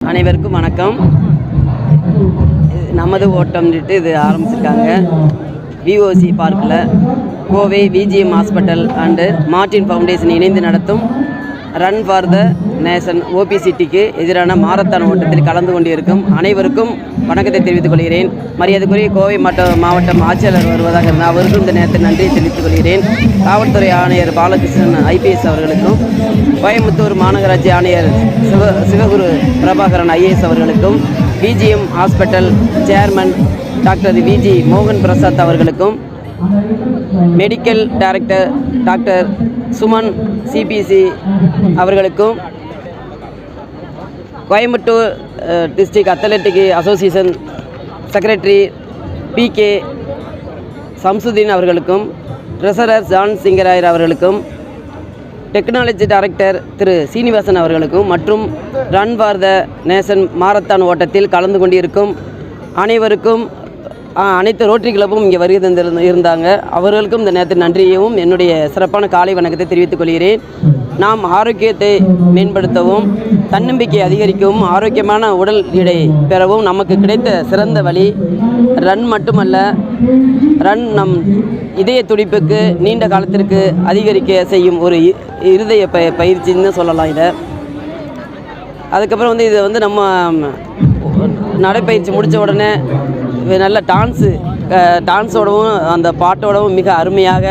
அனைவருக்கும் வணக்கம். இது நமது ஓட்டம்னுட்டு இது ஆரம்பிச்சிருக்காங்க. விஓசி பார்க்கில் Kovai VGM hospital and Martin foundation இணைந்து நடத்தும் ரன் ஃபார் த நேசன் ஓபிசிட்டிக்கு எதிரான மாரத்தான் ஓட்டத்தில் கலந்து கொண்டிருக்கும் அனைவருக்கும் வணக்கத்தை தெரிவித்துக் கொள்கிறேன். மரியாதைக்குரிய கோவை மாவட்ட மாவட்டம் ஆட்சியாளர் வருவதாக இருந்தால் அவருக்கும் இந்த நேரத்தில் நன்றியை தெரிவித்துக் கொள்கிறேன். காவல்துறை ஆணையர் பாலகிருஷ்ணன் ஐபிஎஸ் அவர்களுக்கும் கோயம்புத்தூர் மாநகராட்சி ஆணையர் சிவ சிவகுரு பிரபாகரன் ஐஏஎஸ் அவர்களுக்கும் BGM hospital chairman doctor Viji மோகன் பிரசாத் அவர்களுக்கும் medical director doctor Suman CBC அவர்களுக்கும் Coimbatore district athletic association secretary PK Samsudeen அவர்களுக்கும் ட்ரெசரர் ஜான் சிங்கராயர் அவர்களுக்கும் டெக்னாலஜி டைரக்டர் திரு சீனிவாசன் அவர்களுக்கும் மற்றும் run for the nation marathon ஓட்டத்தில் கலந்து கொண்டிருக்கும் அனைவருக்கும் அனைத்து ரோட்டரி கிளப்பும் இங்கே வருகை தந்திருந்த இருந்தாங்க. அவர்களுக்கும் இந்த நேரத்தில் நன்றியையும் என்னுடைய சிறப்பான காலை வணக்கத்தை தெரிவித்துக் கொள்கிறேன். நாம் ஆரோக்கியத்தை மேம்படுத்தவும் தன்னம்பிக்கை அதிகரிக்கவும் ஆரோக்கியமான உடல் எடை பெறவும் நமக்கு கிடைத்த சிறந்த வழி ரன் மட்டுமல்ல ரன் நம் இதய துடிப்புக்கு நீண்ட காலத்திற்கு அதிகரிக்க செய்யும் ஒரு இ- இருதய ப பயிற்சின்னு சொல்லலாம் இதை. அதுக்கப்புறம் வந்து இதை வந்து நம்ம நடைப்பயிற்சி முடித்த உடனே நல்ல டான்ஸு டான்ஸோடவும் அந்த பாட்டோடவும் மிக அருமையாக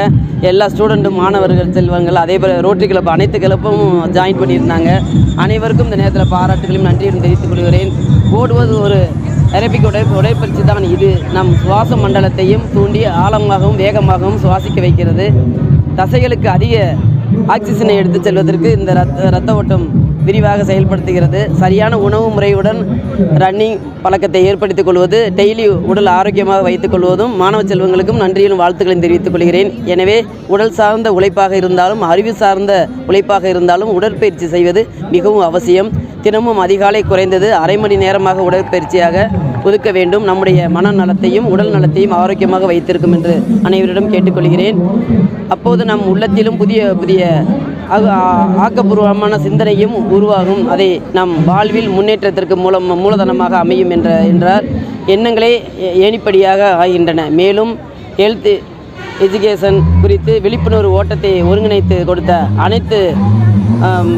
எல்லா ஸ்டூடெண்ட்டும் மாணவர்கள் செல்வங்கள் அதே போல் ரோட்டரி கிளப் அனைத்து கிளப்பும் ஜாயின் பண்ணியிருந்தாங்க. அனைவருக்கும் இந்த நேரத்தில் பாராட்டுகளையும் நன்றியும் தெரிவித்துக் கொள்கிறேன். ஓடுவது ஒரு தெரபிக் உடை உடைப்பயிற்சி தான். இது நம் சுவாச மண்டலத்தையும் தூண்டி ஆழமாகவும் வேகமாகவும் சுவாசிக்க வைக்கிறது. தசைகளுக்கு அதிக ஆக்சிஜனை எடுத்துச் செல்வதற்கு இந்த ரத்த ரத்த ஓட்டம் விரிவாக செயல்படுத்துகிறது. சரியான உணவு முறையுடன் ரன்னிங் பழக்கத்தை ஏற்படுத்திக் கொள்வது டெய்லி உடல் ஆரோக்கியமாக வைத்துக் கொள்வதும் மாணவ செல்வங்களுக்கும் நன்றியும் வாழ்த்துக்களையும் தெரிவித்துக் கொள்கிறேன். எனவே உடல் சார்ந்த உழைப்பாக இருந்தாலும் அறிவு சார்ந்த உழைப்பாக இருந்தாலும் உடற்பயிற்சி செய்வது மிகவும் அவசியம். தினமும் அதிகாலை குறைந்தது அரை மணி நேரமாக உடற்பயிற்சியாக ஒதுக்க வேண்டும். நம்முடைய மனநலத்தையும் உடல் நலத்தையும் ஆரோக்கியமாக வைத்திருக்கும் என்று அனைவரிடம் கேட்டுக்கொள்கிறேன். அப்போது நம் உள்ளத்திலும் புதிய புதிய ஆ- ஆக்கப்பூர்வமான சிந்தனையும் உருவாகும். அதை நம் வாழ்வில் முன்னேற்றத்திற்கு மூலம் மூலதனமாக அமையும் என்ற என்றார். எண்ணங்களே ஏ- ஏணிப்படியாக ஆகின்றன. மேலும் ஹெல்த் எஜுகேஷன் குறித்து விழிப்புணர்வு ஓட்டத்தை ஒருங்கிணைத்து கொடுத்த அனைத்து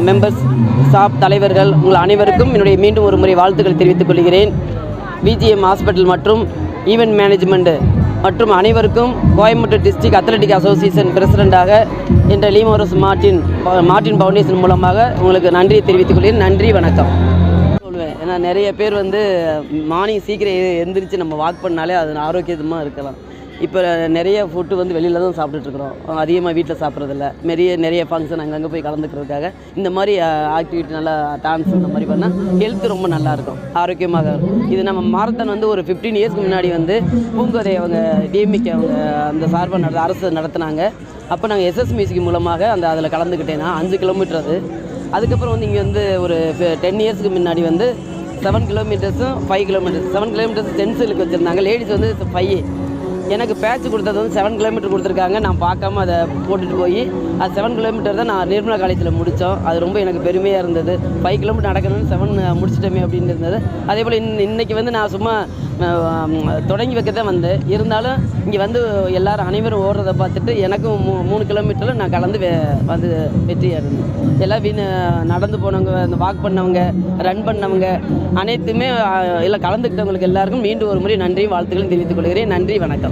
மெம்பர்ஸ் ஸ்டாஃப் தலைவர்கள் உங்கள் அனைவருக்கும் என்னுடைய மீண்டும் ஒரு முறை வாழ்த்துக்கள் தெரிவித்துக் கொள்கிறேன். பிஜிஎம் ஹாஸ்பிட்டல் மற்றும் ஈவெண்ட் மேனேஜ்மெண்ட்டு மற்றும் அனைவருக்கும் கோயம்புத்தூர் டிஸ்ட்ரிக்ட் அத்லட்டிக் அசோசியேஷன் பிரசிடெண்ட்டாக என்ற லீமோரஸ் மார்டின் மார்டின் ஃபவுண்டேஷன் மூலமாக உங்களுக்கு நன்றியை தெரிவித்துக் கொள்கிறேன். நன்றி வணக்கம். சொல்லுவேன். ஏன்னா நிறைய பேர் வந்து மார்னிங் சீக்கிரம் எந்திரிச்சு நம்ம வாக் பண்ணாலே அது ஆரோக்கியமாக இருக்கலாம். இப்போ நிறைய ஃபுட்டு வந்து வெளியில் தான் சாப்பிட்டுட்ருக்குறோம் அதிகமாக வீட்டில் சாப்பிட்றதில்ல. நிறைய நிறைய ஃபங்க்ஷன் அங்கங்கே போய் கலந்துக்கிறதுக்காக. இந்த மாதிரி ஆக்டிவிட்டி நல்லா டான்ஸ் இந்த மாதிரி பண்ணால் ஹெல்த் ரொம்ப நல்லாயிருக்கும் ஆரோக்கியமாக இருக்கும். இது நம்ம மாரத்தான் வந்து ஒரு ஃபிஃப்டீன் இயர்ஸ்க்கு முன்னாடி வந்து பூங்கோதை அவங்க டிஎம்கே அவங்க அந்த சார்பாக நட அரசு நடத்துனாங்க. அப்போ நாங்கள் எஸ்எஸ் மியூசிக் மூலமாக அந்த அதில் கலந்துக்கிட்டேன்னா அஞ்சு கிலோமீட்டர் அது. அதுக்கப்புறம் வந்து இங்கே வந்து ஒரு டென் இயர்ஸ்க்கு முன்னாடி வந்து செவன் கிலோமீட்டர்ஸும் ஃபைவ் கிலோமீட்டர்ஸ் செவன் கிலோமீட்டர்ஸ் ஜென்ஸுக்கு வச்சுருந்தாங்க. லேடிஸ் வந்து ஃபைவ் எனக்கு பேச்சு கொடுத்தது வந்து செவன் கிலோமீட்டர் கொடுத்துருக்காங்க. நான் பார்க்காம அதை போட்டுட்டு போய் அது செவன் கிலோமீட்டர் தான் நான் நிர்மலா காலேஜில் முடித்தோம். அது ரொம்ப எனக்கு பெருமையாக இருந்தது. ஃபைவ் கிலோமீட்டர் நடக்கணும்னு செவன் முடிச்சிட்டோமே அப்படின்னு இருந்தது. அதே போல் இன் இன்றைக்கி வந்து நான் சும்மா தொடங்கி வைக்க தான் வந்தேன். இருந்தாலும் இங்கே வந்து எல்லாரும் அனைவரும் ஓடுறதை பார்த்துட்டு எனக்கும் மூ மூணு கிலோமீட்டரில் நான் கலந்து வே வந்து வெற்றியாக இருந்தேன். எல்லாம் வீண் நடந்து போனவங்க அந்த வாக் பண்ணவங்க ரன் பண்ணவங்க அனைத்துமே எல்லாம் கலந்துக்கிட்டவங்களுக்கு எல்லாருக்கும் மீண்டும் ஒரு முறை நன்றியும் வாழ்த்துக்களும் தெரிவித்துக் கொள்கிறேன். நன்றி வணக்கம்.